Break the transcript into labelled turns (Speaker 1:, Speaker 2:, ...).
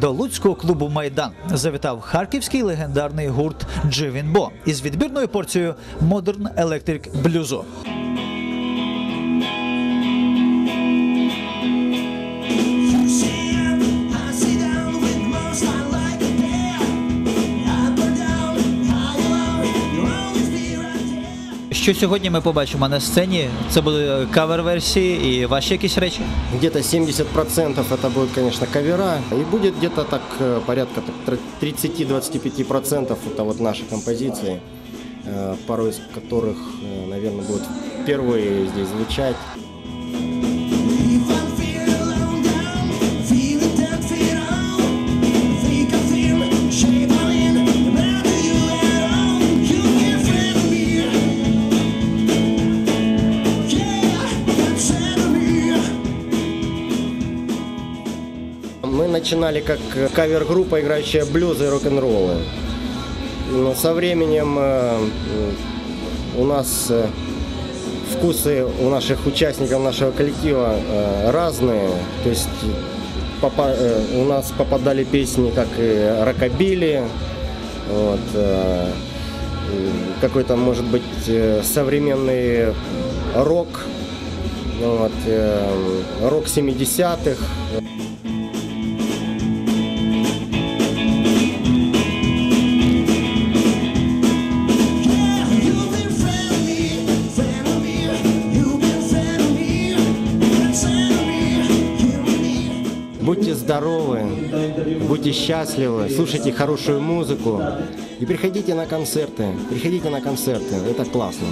Speaker 1: до луцького клубу Майдан завітав харківський легендарний гурт Дживінбо із відбірною порцією Modern Electric блюзу. Що сьогодні ми побачимо на сцені? Це були кавер-версії і ваші якісь речі?
Speaker 2: Где-то 70% это будет, конечно, кавера. И будет где-то так э, порядка так, тр- 30-25% это вот наши композиции, э, пару из которых, наверное, будут впервые здесь звучать. Начинали как кавер-группа, играющая блюзы и рок-н-роллы. Но со временем э, у нас э, вкусы у наших участников нашего коллектива э, разные. То есть попа- э, у нас попадали песни как и рокобили, вот, э, какой-то, может быть, э, современный рок, вот, э, рок 70-х. Будьте здоровы, будьте счастливы, слушайте хорошую музыку и приходите на концерты. Приходите на концерты, это классно.